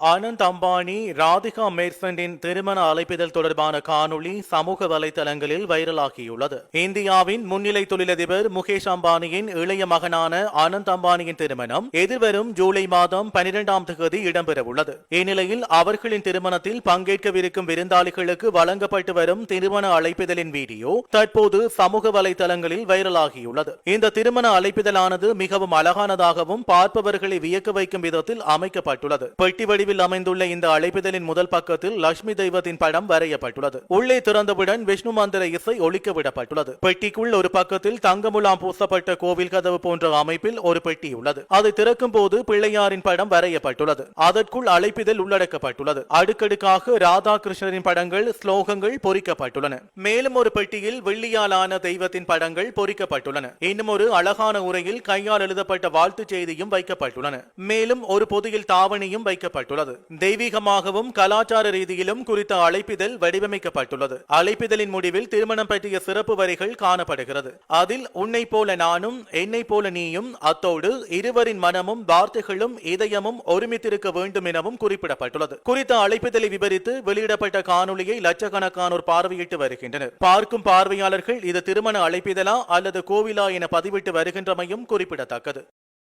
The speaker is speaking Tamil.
ஆனந்த் அம்பானி ராதிகா மேர்சண்டின் திருமண அழைப்பிதழ் தொடர்பான காணொளி சமூக வலைதளங்களில் வைரலாகியுள்ளது. இந்தியாவின் முன்னிலை தொழிலதிபர் முகேஷ் அம்பானியின் இளைய மகனான ஆனந்த் அம்பானியின் திருமணம் எதிர்வரும் ஜூலை மாதம் பனிரெண்டாம் தேதி இடம்பெறவுள்ளது. இந்நிலையில் அவர்களின் திருமணத்தில் பங்கேற்கவிருக்கும் விருந்தாளிகளுக்கு வழங்கப்பட்டு வரும் திருமண அழைப்பிதழின் வீடியோ தற்போது சமூக வலைதளங்களில் வைரலாகியுள்ளது. இந்த திருமண அழைப்பிதழானது மிகவும் அழகானதாகவும் பார்ப்பவர்களை வியக்க வைக்கும் விதத்தில் அமைக்கப்பட்டுள்ளது. பெட்டி வடிவில் அமைந்துள்ள இந்த அழைப்பிதழின் முதல் பக்கத்தில் லட்சுமி தெய்வத்தின் படம் வரையப்பட்டுள்ளது. உள்ளே திறந்தவுடன் விஷ்ணு மந்திர இசை ஒழிக்க விடப்பட்டுள்ளது. பெட்டிக்குள் ஒரு பக்கத்தில் தங்கமுலாம் பூசப்பட்ட கோவில் கதவு போன்ற அமைப்பில் ஒரு பெட்டி உள்ளது. அதை திறக்கும் போது பிள்ளையாரின் படம் வரையப்பட்டுள்ளது. அதற்குள் அழைப்பிதழ் உள்ளடக்கப்பட்டுள்ளது. அடுக்கடுக்காக ராதாகிருஷ்ணரின் படங்கள் ஸ்லோகங்கள் பொறிக்கப்பட்டுள்ளன. மேலும் ஒரு பெட்டியில் வெள்ளியாலான தெய்வத்தின் படங்கள் பொறிக்கப்பட்டுள்ளன. இன்னும் ஒரு அழகான உரையில் கையால் எழுதப்பட்ட வாழ்த்துச் செய்தியும் வைக்கப்பட்டுள்ளன. மேலும் ஒரு பொதியில் தாவணியும் வைக்கப்பட்டுள்ளது தெய்வீகமாகவும் கலாச்சார ரீதியிலும் குறித்த அழைப்பிதழ் வடிவமைக்கப்பட்டுள்ளது. அழைப்பிதழின் முடிவில் திருமணம் பற்றிய சிறப்பு வரிகள் காணப்படுகிறது. அதில் உன்னை போல நானும் என்னை போல நீயும் அத்தோடு இருவரின் மனமும் வார்த்தைகளும் இதயமும் ஒருமித்திருக்க வேண்டும் எனவும் குறிப்பிடப்பட்டுள்ளது. குறித்த அழைப்பிதழை விவரித்து வெளியிடப்பட்ட காணொளியை லட்சக்கணக்கானோர் பார்வையிட்டு வருகின்றனர். பார்க்கும் பார்வையாளர்கள் இது திருமண அழைப்பிதழா அல்லது கோவிலா என பதிவிட்டு வருகின்றமையும் குறிப்பிடத்தக்கது.